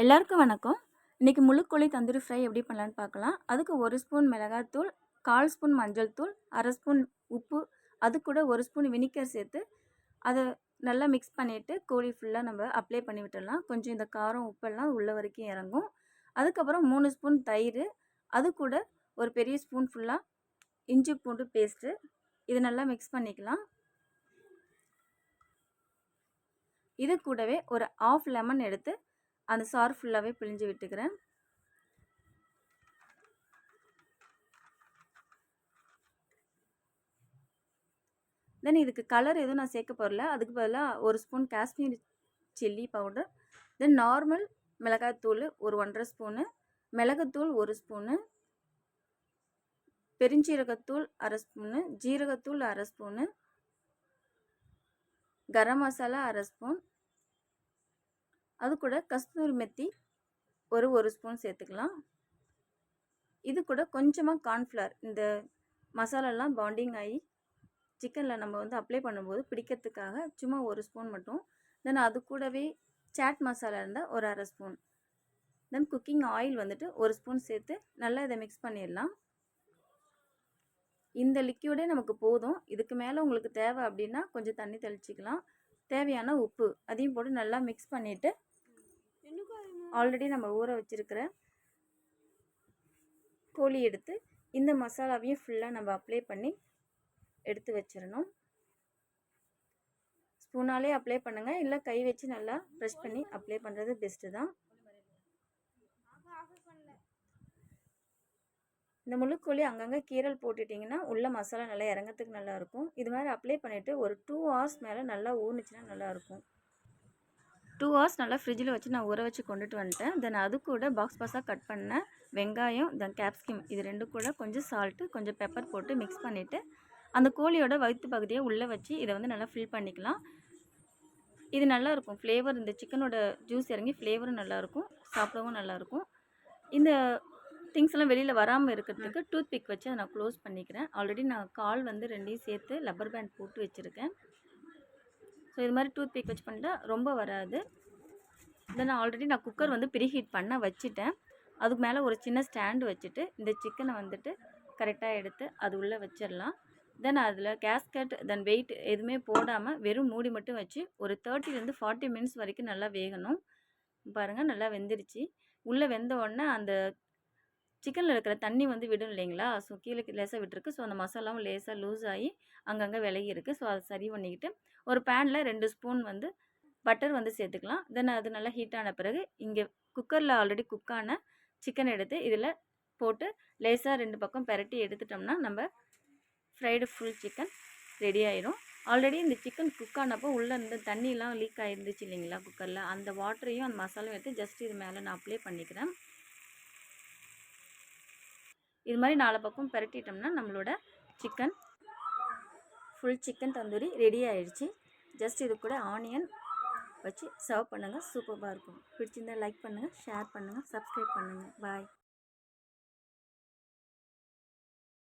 எல்லாருக்கும் வணக்கம். இன்றைக்கி முழுக்கோழி தந்தூரி ஃப்ரை எப்படி பண்ணலான்னு பார்க்கலாம். அதுக்கு ஒரு ஸ்பூன் மிளகாத்தூள் கால் ஸ்பூன் மஞ்சள் தூள் அரை ஸ்பூன் உப்பு அது கூட ஒரு ஸ்பூன் வினிகர் சேர்த்து அதை நல்லா மிக்ஸ் பண்ணிவிட்டு கோழி ஃபுல்லாக நம்ம அப்ளை பண்ணி விட்டுடலாம். கொஞ்சம் இந்த காரம் உப்பெல்லாம் உள்ள வரைக்கும் இறங்கும். அதுக்கப்புறம் மூணு ஸ்பூன் தயிர் அது கூட ஒரு பெரிய ஸ்பூன் ஃபுல்லாக இஞ்சி பூண்டு பேஸ்ட்டு இது நல்லா மிக்ஸ் பண்ணிக்கலாம். இது கூடவே ஒரு ஆஃப் லெமன் எடுத்து அந்த சாறு ஃபுல்லாகவே பிழிஞ்சு விட்டுக்கிறேன். தென் இதுக்கு கலர் எதுவும் நான் சேர்க்க போகிறல அதுக்கு பதிலாக ஒரு spoon Kashmir chilli powder then normal மிளகாய்த்தூள் ஒரு ஒன்றரை ஸ்பூனு மிளகுத்தூள் ஒரு ஸ்பூனு பெருஞ்சீரகத்தூள் அரை ஸ்பூனு ஜீரகத்தூள் அரை ஸ்பூனு கரம் மசாலா அரை ஸ்பூன் அது கூட கஸ்தூரி மெத்தி ஒரு ஒரு ஸ்பூன் சேர்த்துக்கலாம். இது கூட கொஞ்சமாக கார்ன்ஃப்ளவர் இந்த மசாலாலாம் பாண்டிங் ஆகி சிக்கனில் நம்ம வந்து அப்ளை பண்ணும்போது பிடிக்கிறதுக்காக சும்மா ஒரு ஸ்பூன் மட்டும். தென் அது கூடவே சாட் மசாலா இருந்தால் ஒரு அரை ஸ்பூன். தென் குக்கிங் ஆயில் வந்துட்டு ஒரு ஸ்பூன் சேர்த்து நல்லா இதை மிக்ஸ் பண்ணிடலாம். இந்த லிக்யூடே நமக்கு போதும். இதுக்கு மேலே உங்களுக்கு தேவை அப்படின்னா கொஞ்சம் தண்ணி தெளிச்சிக்கலாம். தேவையான உப்பு அதையும் போட்டு நல்லா மிக்ஸ் பண்ணிவிட்டு ஆல்ரெடி நம்ம ஊற வச்சுருக்கிற கோழி எடுத்து இந்த மசாலாவையும் ஃபுல்லாக நம்ம அப்ளை பண்ணி எடுத்து வச்சிடணும் ஸ்பூனாலே அப்ளை பண்ணுங்கள் இல்லை கை வச்சு நல்லா ப்ரெஷ் பண்ணி அப்ளை பண்ணுறது பெஸ்ட்டு தான். இந்த முழுக்கோழி அங்கங்கே கீரல் போட்டுட்டிங்கன்னா உள்ள மசாலா நல்லா இறங்கிறதுக்கு நல்லாயிருக்கும் இது மாதிரி அப்ளை பண்ணிவிட்டு ஒரு டூ ஹவர்ஸ் மேலே நல்லா ஊர்னுச்சுன்னா நல்லாயிருக்கும் டூ ஹவர்ஸ் நல்லா ஃப்ரிட்ஜில் வச்சு நான் ஊற வச்சு கொண்டுட்டு வந்துட்டேன். தென் அது கூட பாக்ஸ் பாக்ஸாக கட் பண்ண வெங்காயம் தென் கேப்சிகம் இது ரெண்டு கூட கொஞ்சம் சால்ட்டு கொஞ்சம் பெப்பர் போட்டு மிக்ஸ் பண்ணிவிட்டு அந்த கோழியோட வயிற்று பகுதியை உள்ளே வச்சு இதை வந்து நல்லா ஃபில் பண்ணிக்கலாம். இது நல்லாயிருக்கும் ஃப்ளேவர் இந்த சிக்கனோட ஜூஸ் இறங்கி ஃப்ளேவரும் நல்லாயிருக்கும் சாப்பிடவும் நல்லாயிருக்கும் இந்த திங்ஸ் எல்லாம் வெளியில் வராமல் இருக்கிறதுக்கு டூத் பிக் வச்சு அதை நான் க்ளோஸ் பண்ணிக்கிறேன். ஆல்ரெடி நான் கால் வந்து ரெண்டையும் சேர்த்து லப்பர் பேண்ட் போட்டு வச்சுருக்கேன். இது மாதிரி டூத் பிக் வச்சு பண்ணிட்டா ரொம்ப வராது. தென் ஆல்ரெடி நான் குக்கர் வந்து ப்ரீஹீட் பண்ண வச்சுட்டேன். அதுக்கு மேலே ஒரு சின்ன ஸ்டாண்டு வச்சுட்டு இந்த சிக்கனை வந்துட்டு கரெக்டாக எடுத்து அது உள்ளே வச்சிடலாம். தென் அதில் கேஸ்கட் தென் வெயிட் எதுவுமே போடாமல் வெறும் மூடி மட்டும் வச்சு ஒரு தேர்ட்டிலேருந்து ஃபார்ட்டி மினிட்ஸ் வரைக்கும் நல்லா வேகணும். பாருங்கள் நல்லா வெந்துருச்சு. உள்ளே வெந்த உடனே அந்த சிக்கனில் இருக்கிற தண்ணி வந்து விடும் இல்லைங்களா? ஸோ கீழே லேசாக விட்டுருக்கு. ஸோ அந்த மசாலாவும் லேசாக லூஸ் ஆகி அங்கங்கே விலகி இருக்குது ஸோ அதை சரி பண்ணிக்கிட்டு ஒரு பேனில் ரெண்டு ஸ்பூன் வந்து பட்டர் வந்து சேர்த்துக்கலாம். தென் அது நல்லா ஹீட் ஆன பிறகு இங்கே குக்கரில் ஆல்ரெடி குக்கான சிக்கன் எடுத்து இதில் போட்டு லேசாக ரெண்டு பக்கம் பெரட்டி எடுத்துட்டோம்னா நம்ம ஃப்ரைடு ஃபுல் சிக்கன் ரெடி ஆயிரும். ஆல்ரெடி இந்த சிக்கன் குக் ஆனப்போ உள்ளே இந்த தண்ணியெலாம் லீக் ஆகிருந்துச்சு இல்லைங்களா குக்கரில்? அந்த வாட்டரையும் அந்த மசாலாவும் எடுத்து ஜஸ்ட் இது மேலே நான் அப்ளை பண்ணிக்கிறேன். இது மாதிரி நாலு பக்கம் பரட்டிட்டோம்னா நம்மளோட chicken full chicken tandoori ready ஆயிடுச்சு. ஜஸ்ட் இது கூட ஆனியன் வச்சு சர்வ் பண்ணுங்கள் சூப்பராக இருக்கும். பிடிச்சிருந்தால் லைக் பண்ணுங்கள் ஷேர் பண்ணுங்கள் சப்ஸ்கிரைப் பண்ணுங்கள் பாய்